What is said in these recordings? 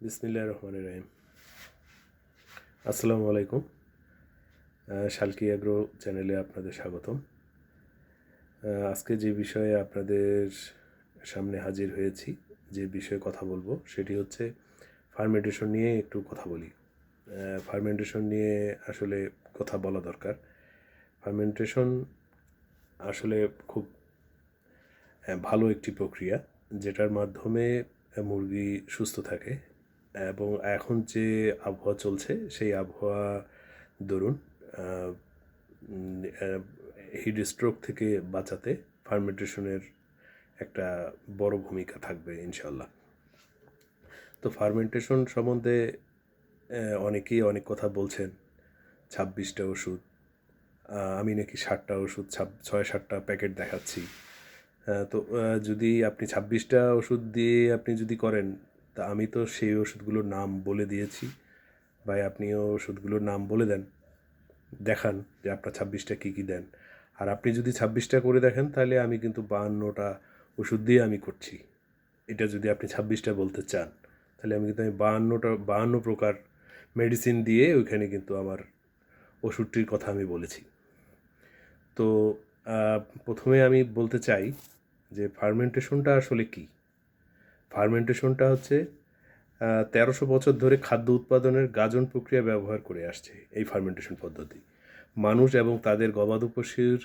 বিসমিল্লাহ রহমান রহিম। আসসালামু আলাইকুম। শালকি অ্যাগ্রো চ্যানেলে আপনাদের স্বাগতম। আজকে যে বিষয়ে আপনাদের সামনে হাজির হয়েছি, যে বিষয়ে কথা বলব, সেটি হচ্ছে ফার্মেন্টেশন নিয়ে একটু কথা বলি। ফার্মেন্টেশন নিয়ে আসলে কথা বলা দরকার। ফার্মেন্টেশন আসলে খুব ভালো একটি প্রক্রিয়া, যেটার মাধ্যমে মুরগি সুস্থ থাকে এবং এখন যে আবহাওয়া চলছে, সেই আবহাওয়া দরুন হিট স্ট্রোক থেকে বাঁচাতে ফার্মেন্টেশনের একটা বড় ভূমিকা থাকবে ইনশাল্লাহ তো ফার্মেন্টেশন সম্বন্ধে অনেকেই অনেক কথা বলছেন, ছাব্বিশটা ওষুধ আমি নাকি ষাটটা ওষুধ, ছাব ছয় সাতটা প্যাকেট দেখাচ্ছি। তো যদি আপনি ছাব্বিশটা ওষুধ দিয়ে আপনি যদি করেন তা আমি তো সেই ওষুধগুলোর নাম বলে দিয়েছি। ভাই, আপনিও ওষুধগুলোর নাম বলে দেন। দেখান যে আপনার ছাব্বিশটা কী কী দেন। আর আপনি যদি ছাব্বিশটা করে দেখেন, তাহলে আমি কিন্তু বাহান্নটা ওষুধ দিয়ে আমি করছি। এটা যদি আপনি ছাব্বিশটা বলতে চান, তাহলে আমি কিন্তু আমি বাহান্নটা, বাহান্ন প্রকার মেডিসিন দিয়ে ওইখানে কিন্তু আমার ওষুধটির কথা আমি বলেছি। তো প্রথমে আমি বলতে চাই যে ফার্মেন্টেশনটা আসলে কী? ফার্মেন্টেশনটা হচ্ছে তেরোশো বছর ধরে খাদ্য উৎপাদনের গাজন প্রক্রিয়া ব্যবহার করে আসছে এই ফার্মেন্টেশন পদ্ধতি। মানুষ এবং তাদের গবাদি পশুর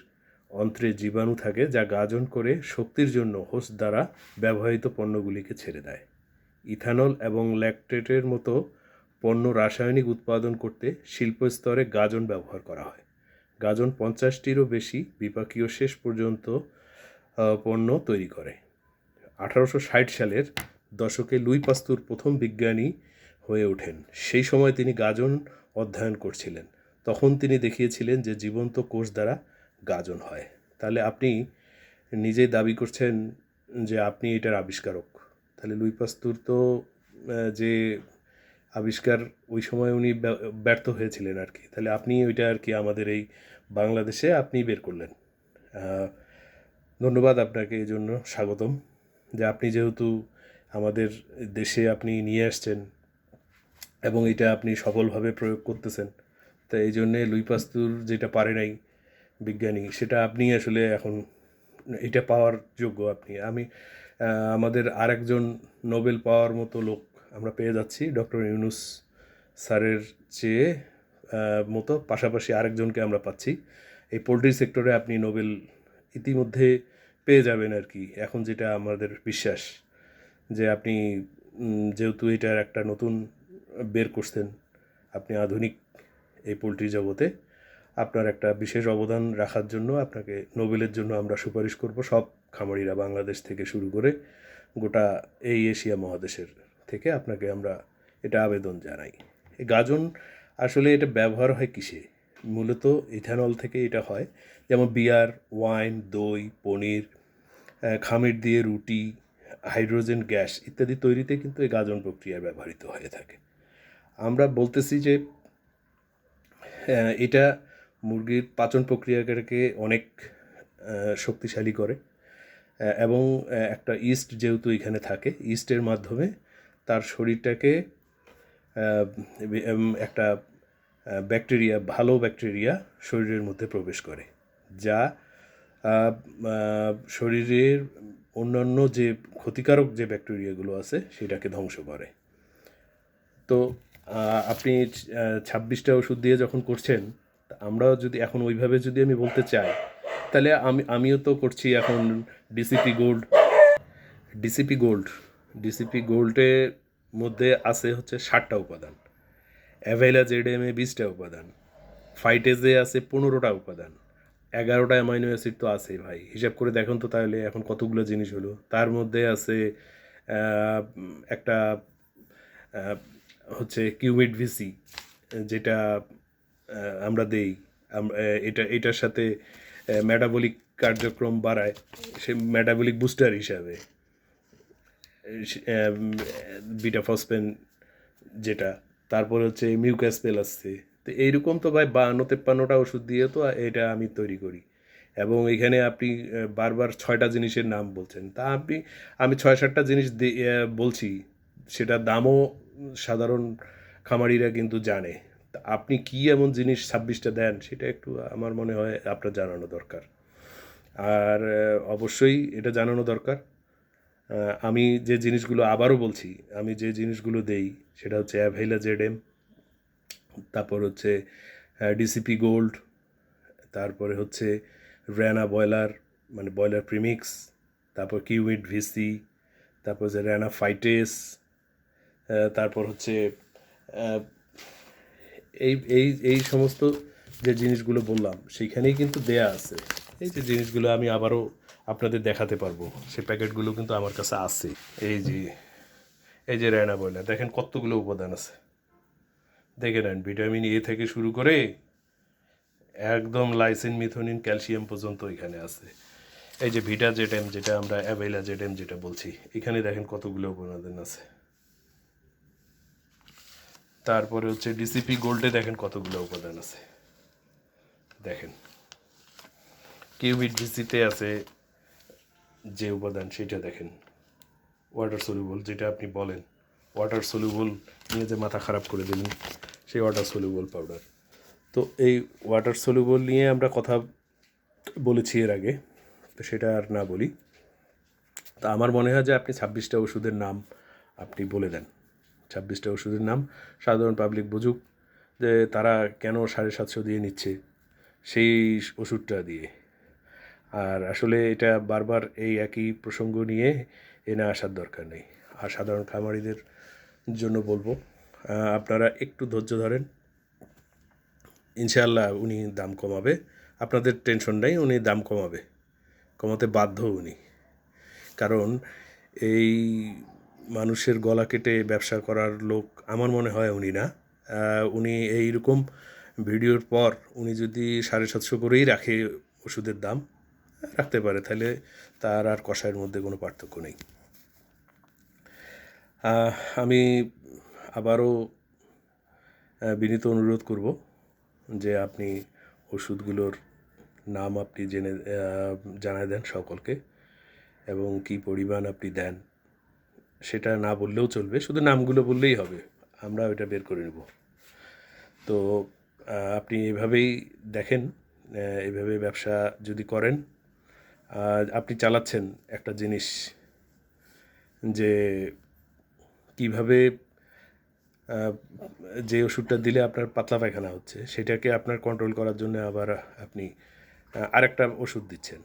অন্ত্রে জীবাণু থাকে যা গাজন করে শক্তির জন্য হোস্ট দ্বারা ব্যবহৃত পণ্যগুলিকে ছেড়ে দেয়। ইথানল এবং ল্যাকটেটের মতো পণ্য রাসায়নিক উৎপাদন করতে শিল্প স্তরে গাজন ব্যবহার করা হয়। গাজন পঞ্চাশটিরও বেশি বিপাকীয় শেষ পর্যন্ত পণ্য তৈরি করে। আঠারোশো ষাট সালের দশকে লুই পাস্তুর প্রথম বিজ্ঞানী হয়ে ওঠেন। সেই সময় তিনি গাজন অধ্যয়ন করছিলেন। তখন তিনি দেখিয়েছিলেন যে জীবন্ত কোষ দ্বারা গাজন হয়। তাহলে আপনি নিজেই দাবি করছেন যে আপনি এটার আবিষ্কারক। তাহলে লুই পাস্তুর তো যে আবিষ্কার ওই সময় উনি ব্য- ব্যর্থ হয়েছিলেন আর কি। তাহলে আপনি ওইটা আর কি আমাদের এই বাংলাদেশে আপনি বের করলেন। ধন্যবাদ আপনাকে, এই জন্য স্বাগতম। যে আপনি যেহেতু আমাদের দেশে আপনি নিয়ে আসছেন এবং এটা আপনি সফলভাবে প্রয়োগ করতেছেন, তা এই জন্যে লুইপাস্তুর যেটা পারে নাই বিজ্ঞানী, সেটা আপনি আসলে এখন এটা পাওয়ার যোগ্য আপনি। আমি আমাদের আরেকজন নোবেল পাওয়ার মতো লোক আমরা পেয়ে যাচ্ছি, ডক্টর ইউনুস স্যারের চেয়ে মতো। পাশাপাশি আরেকজনকে আমরা পাচ্ছি। এই পোলট্রি সেক্টরে আপনি নোবেল ইতিমধ্যে পেয়ে যাবেন আর কি। এখন যেটা আমাদের বিশ্বাস যে আপনি যেহেতু এটার একটা নতুন বের করছেন, আপনি আধুনিক এই পোলট্রি জগতে, আপনার একটা বিশেষ অবদান রাখার জন্য আপনাকে নোবেলের জন্য আমরা সুপারিশ করব সব খামারিরা বাংলাদেশ থেকে শুরু করে গোটা এই এশিয়া মহাদেশের থেকে আপনাকে আমরা এটা আবেদন জানাই। গাজন আসলে এটা ব্যবহার হয় কিসে? মূলত ইথানল থেকে এটা হয়। যেমন বিয়ার, ওয়াইন, দই, পনির খামির দিয়ে রুটি, হাইড্রোজেন গ্যাস ইত্যাদি তৈরিতে কিন্তু এই গাজন প্রক্রিয়া ব্যবহৃত হয়ে থাকে। আমরা বলতেছি যে এটা মুরগির পাচন প্রক্রিয়াকে অনেক শক্তিশালী করে এবং একটা ইস্ট যেহেতু এখানে থাকে, ইস্টের মাধ্যমে তার শরীরটাকে একটা ব্যাকটেরিয়া, ভালো ব্যাকটেরিয়া শরীরের মধ্যে প্রবেশ করে। যা শরীরের অন্যান্য যে ক্ষতিকারক যে ব্যাকটেরিয়াগুলো আছে, সেটাকে ধ্বংস করে। তো আপনি ছাব্বিশটা ওষুধ দিয়ে যখন করছেন আমরাও যদি, এখন ওইভাবে যদি আমি বলতে চাই, তাহলে আমি, আমিও তো করছি এখন DCP gold DCP gold DCP গোল্ডের মধ্যে আছে হচ্ছে ষাটটা উপাদান। অ্যাভেলা জেডএমে বিশটা উপাদান। ফাইটেজে আছে পনেরোটা উপাদান। এগারোটা অ্যামাইনো অ্যাসিড তো আছেই ভাই। হিসাব করে দেখুন তো তাহলে এখন কতগুলো জিনিস হলো। তার মধ্যে আছে একটা হচ্ছে কিউমিড ভিসি, যেটা আমরা দেই। এটা, এটার সাথে মেটাবলিক কার্যক্রম বাড়ায়। সে মেটাবলিক বুস্টার হিসাবে। বিটা ফসফেন যেটা। তারপর হচ্ছে মিউকাস পেল আসছে। তো এইরকম তো ভাই বান্ন তেপ্পান্নটা ওষুধ দিয়ে তো এটা আমি তৈরি করি। এবং এখানে আপনি বারবার ছয়টা জিনিসের নাম বলছেন। তা আপনি, আমি ছয় সাতটা জিনিস বলছি সেটার দামও সাধারণ খামারিরা কিন্তু জানে। তা আপনি কি এমন জিনিস ছাব্বিশটা দেন, সেটা একটু আমার মনে হয় আপনার জানানো দরকার। আর অবশ্যই এটা জানানো দরকার। আমি যে জিনিসগুলো আবারও বলছি, আমি যে জিনিসগুলো দেই, সেটা হচ্ছে অ্যাভেলা জেডএম তারপর হচ্ছে ডিসিপি গোল্ড তারপরে হচ্ছে র্যানা বয়লার মানে বয়লার প্রিমিক্স তারপর কিউইড ভিসি তারপর যে র্যানা ফাইটেস তারপর হচ্ছে এই এই এই সমস্ত যে জিনিসগুলো বললাম, সেইখানেই কিন্তু দেয়া আছে। এই যে জিনিসগুলো আমি আবারও আপনাদের দেখাতে পারব। সেই প্যাকেটগুলো কিন্তু আমার কাছে আছে। এই যে এই যে র্যানা বয়লা দেখেন কতগুলো উপাদান আছে। দেখে নেন ভিটামিন এ থেকে শুরু করে একদম লাইসিন, মিথোনিন, ক্যালসিয়াম পর্যন্ত এখানে আছে। এই যে ভিটা জেটেম যেটা আমরা, অ্যাভেলা জেটেম যেটা বলছি, এখানে দেখেন কতগুলো উপাদান আছে। তারপরে হচ্ছে ডিসিপি গোল্ডে দেখেন কতগুলো উপাদান আছে। দেখেন কিউবিট ডিসিতে আছে যে উপাদান সেটা দেখেন। ওয়াটার সলিউবল যেটা আপনি বলেন। ওয়াটার সলিউবল নিয়ে যে মাথা খারাপ করে দিলেন, সেই ওয়াটার সলিউবল পাউডার তো এই ওয়াটার সলিউবল নিয়ে আমরা কথা বলেছি এর আগে, তো সেটা আর না বলি। তা আমার মনে হয় যে আপনি ছাব্বিশটা ওষুধের নাম আপনি বলে দেন। ছাব্বিশটা ওষুধের নাম সাধারণ পাবলিক বুঝুক যে তারা কেন সাড়ে সাতশো দিয়ে নিচ্ছে সেই ওষুধটা দিয়ে। আর আসলে এটা বারবার এই একই প্রসঙ্গ নিয়ে এনে আসার দরকার নেই। আর সাধারণ খামারিদের জন্য বলব। আপনারা একটু ধৈর্য ধরেন। ইনশাআল্লাহ উনি দাম কমাবে। আপনাদের টেনশন নেই, উনি দাম কমাবে। কমাতে বাধ্য উনি। কারণ এই মানুষের গলা কেটে ব্যবসা করার লোক আমার মনে হয় উনি না। উনি এইরকম ভিডিওর পর উনি যদি সাড়ে সাতশো করেই রাখে ওষুধের দাম রাখতে পারে, তাহলে তার আর কষায়ের মধ্যে কোনো পার্থক্য নেই। আমি আবারও বিনীত অনুরোধ করব যে আপনি ওষুধগুলোর নাম আপনি জেনে জানায় দেন সকলকে এবং কি পরিমাণ আপনি দেন, সেটা না বললেও চলবে, শুধু নামগুলো বললেই হবে আমরা ওটা বের করে নেব। তো আপনি এভাবেই দেখেন এভাবে ব্যবসা যদি করেন আপনি চালাচ্ছেন একটা জিনিস যে কীভাবে যে ওষুধটা দিলে আপনার পাতলা পায়খানা হচ্ছে, সেটাকে আপনার কন্ট্রোল করার জন্য আবার আপনি আরেকটা ওষুধ দিচ্ছেন।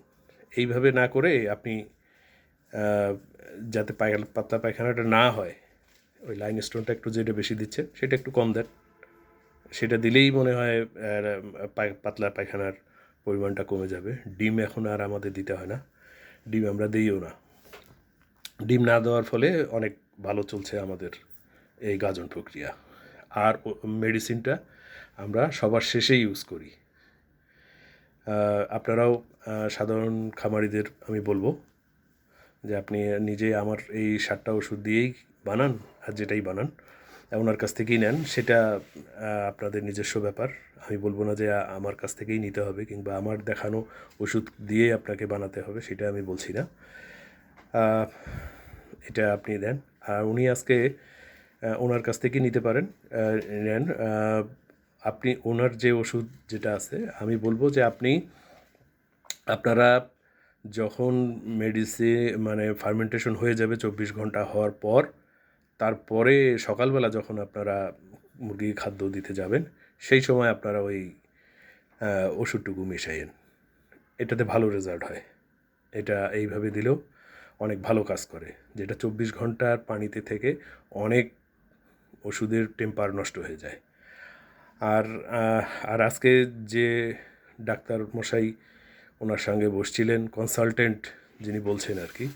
এইভাবে না করে আপনি যাতে পায়- পাতলা পায়খানাটা না হয়, ওই লাইন স্টোনটা একটু যেটা বেশি দিচ্ছে সেটা একটু কম দেন। সেটা দিলেই মনে হয় পাতলা পায়খানার পরিমাণটা কমে যাবে। ডিম এখন আর আমাদের দিতে হয় না। ডিম আমরা দিইও না। ডিম না দেওয়ার ফলে অনেক ভালো চলছে আমাদের এই গাজন প্রক্রিয়া। আর মেডিসিনটা আমরা সবার শেষে ইউজ করি। আপনারাও সাধারণ খামারিদের আমি বলব যে আপনি নিজে আমার এই সাতটা ওষুধ দিয়েই বানান আর যেটাই বানান। ওনার কাছ থেকেই নেন। সেটা আপনাদের নিজস্ব ব্যাপার। আমি বলব না যে আমার কাছ থেকেই নিতে হবে কিংবা আমার দেখানো ওষুধ দিয়ে আপনাকে বানাতে হবে, সেটা আমি বলছি না। এটা আপনি দেন আর উনি আজকে ওনার কাছ থেকেই নিতে পারেন নেন। আপনি ওনার যে ওষুধ যেটা আছে, আমি বলব যে আপনি, আপনারা যখন মেডিসিন মানে ফার্মেন্টেশন হয়ে যাবে চব্বিশ ঘণ্টা হওয়ার পর তারপরে সকালবেলা যখন আপনারা মুরগি খাদ্য দিতে যাবেন, সেই সময় আপনারা ওই ওষুধটুকু মিশাইয়েন। এটাতে ভালো রেজাল্ট হয়। এটা এইভাবে দিলেও অনেক ভালো কাজ করে। যেটা চব্বিশ ঘণ্টার পানিতে থেকে অনেক ওষুধের টেম্পার নষ্ট হয়ে যায়। আর আর আজকে যে ডাক্তার মশাই ওনার সঙ্গে বসছিলেন কনসালটেন্ট যিনি বলছেন আর কি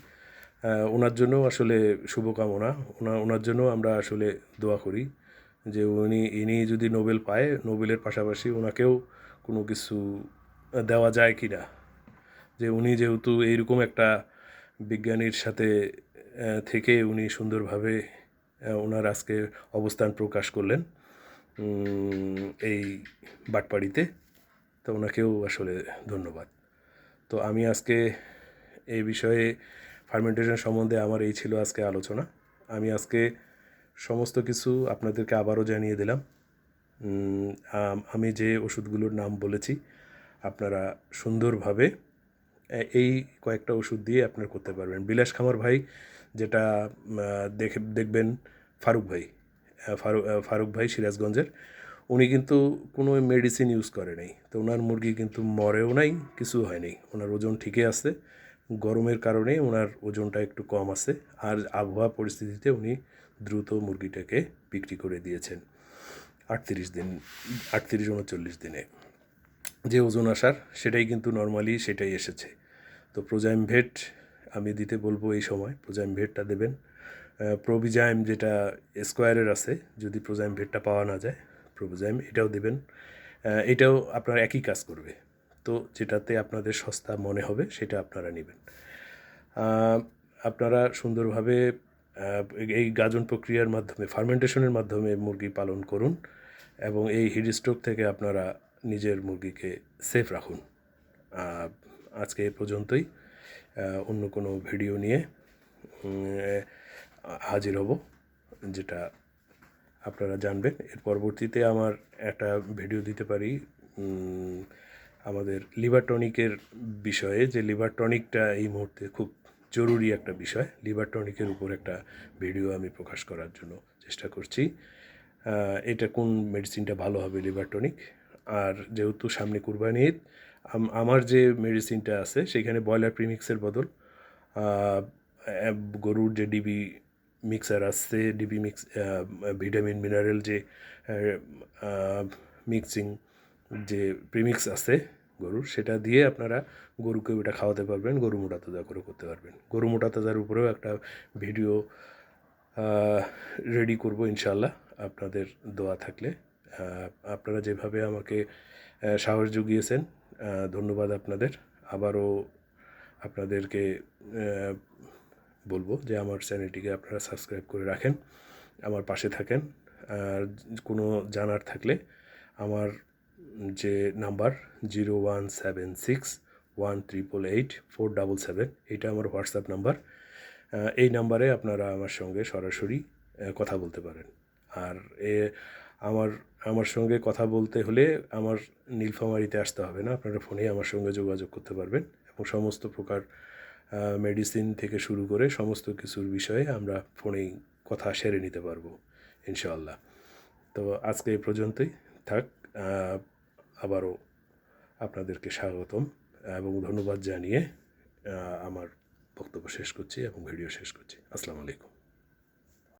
ওনার জন্য আসলে শুভকামনা। ওনা ওনার জন্য আমরা আসলে দোয়া করি যে উনি ইনি যদি নোবেল পায়, নোবেলের পাশাপাশি ওনাকেও কোনো কিছু দেওয়া যায় কি না যে উনি যেহেতু এইরকম একটা বিজ্ঞানীর সাথে থেকে উনি সুন্দরভাবে ওনার আজকে অবস্থান প্রকাশ করলেন এই বাটপাড়িতে। তো ওনাকেও আসলে ধন্যবাদ। তো আমি আজকে এই বিষয়ে ফার্মেন্টেশন সম্বন্ধে আমার এই ছিল আজকে আলোচনা। আমি আজকে সমস্ত কিছু আপনাদেরকে আবারও জানিয়ে দিলাম। আমি যে ওষুধগুলোর নাম বলেছি, আপনারা সুন্দরভাবে এই কয়েকটা ওষুধ দিয়ে আপনার করতে পারবেন। বিলাস খামার ভাই যেটা দেখে, দেখবেন ফারুক ভাই ফারুক ফারুক ভাই সিরাজগঞ্জের, উনি কিন্তু কোনো মেডিসিন ইউজ করে নাই। তো ওনার মুরগি কিন্তু মরেও নাই, কিছু হয় নাই। ওনার ওজন ঠিকই আছে। গরমের কারণে ওনার ওজনটা একটু কম আছে আর আবহাওয়া পরিস্থিতিতে উনি দ্রুত মুরগিটাকে বিক্রি করে দিয়েছেন আটত্রিশ দিন, আটত্রিশ উনচল্লিশ দিনে। যে ওজন আসার সেটাই কিন্তু নর্মালি সেটাই এসেছে। তো প্রোজাইম ভেট আমি দিতে বলব এই সময় প্রোজাইম ভেটটা দেবেন। প্রোভিজাইম যেটা স্কোয়ারের আছে, যদি প্রোজাইম ভেটটা পাওয়া না যায় প্রোভিজাইম এটাও দেবেন। এটাও আপনার একই কাজ করবে। তো যেটাতে আপনাদের সস্তা মনে হবে, সেটা আপনারা নেবেন। আপনারা সুন্দরভাবে এই গাজন প্রক্রিয়ার মাধ্যমে, ফার্মেন্টেশনের মাধ্যমে মুরগি পালন করুন এবং এই হিট স্ট্রোক থেকে আপনারা নিজের মুরগিকে সেফ রাখুন। আজকে এ পর্যন্তই। অন্য কোনো ভিডিও নিয়ে হাজির হব, যেটা আপনারা জানবেন। এর পরবর্তীতে আমার একটা ভিডিও দিতে পারি আমাদের লিভার টনিকের বিষয়ে যে লিভার টনিকটা এই মুহূর্তে খুব জরুরি একটা বিষয় লিভার টনিকের উপর একটা ভিডিও আমি প্রকাশ করার জন্য চেষ্টা করছি। এটা কোন মেডিসিনটা ভালো হবে লিভার টনিক আর যেহেতু সামনে কুরবানি ঈদ আমার যে মেডিসিনটা আছে সেখানে ব্রয়লার প্রিমিক্সের বদল। গরুর যে ডিবি মিক্সার আসছে ডিবি মিক্স ভিটামিন, মিনারেল যে মিক্সিং যে প্রিমিক্স আছে গরুর, সেটা দিয়ে আপনারা গরুকে ওটা খাওয়াতে পারবেন, গরু মোটা তাজা করে করতে পারবেন। গরু মোটা তাজার উপরেও একটা ভিডিও রেডি করব ইনশাল্লাহ আপনাদের দোয়া থাকলে। আপনারা যেভাবে আমাকে সাহস জুগিয়েছেন ধন্যবাদ আপনাদের। আবারও আপনাদেরকে বলব যে আমার চ্যানেলটিকে আপনারা সাবস্ক্রাইব করে রাখেন, আমার পাশে থাকেন। আর কোনো জানার থাকলে আমার যে number zero one seven six one triple eight four double seven, এটা আমার হোয়াটসঅ্যাপ নাম্বার। এই নাম্বারে আপনারা আমার সঙ্গে সরাসরি কথা বলতে পারেন। আর এ, আমার আমার সঙ্গে কথা বলতে হলে আমার নীলফামারিতে আসতে হবে না, আপনারা ফোনেই আমার সঙ্গে যোগাযোগ করতে পারবেন এবং সমস্ত প্রকার মেডিসিন থেকে শুরু করে সমস্ত কিছুর বিষয়ে আমরা ফোনেই কথা সেরে নিতে পারব, ইনশাআল্লাহ। তো আজকে এই পর্যন্তই, থাক আবারও আপনাদেরকে স্বাগতম এবং ধন্যবাদ জানিয়ে আমার বক্তব্য শেষ করছি এবং ভিডিও শেষ করছি। আসসালামু আলাইকুম।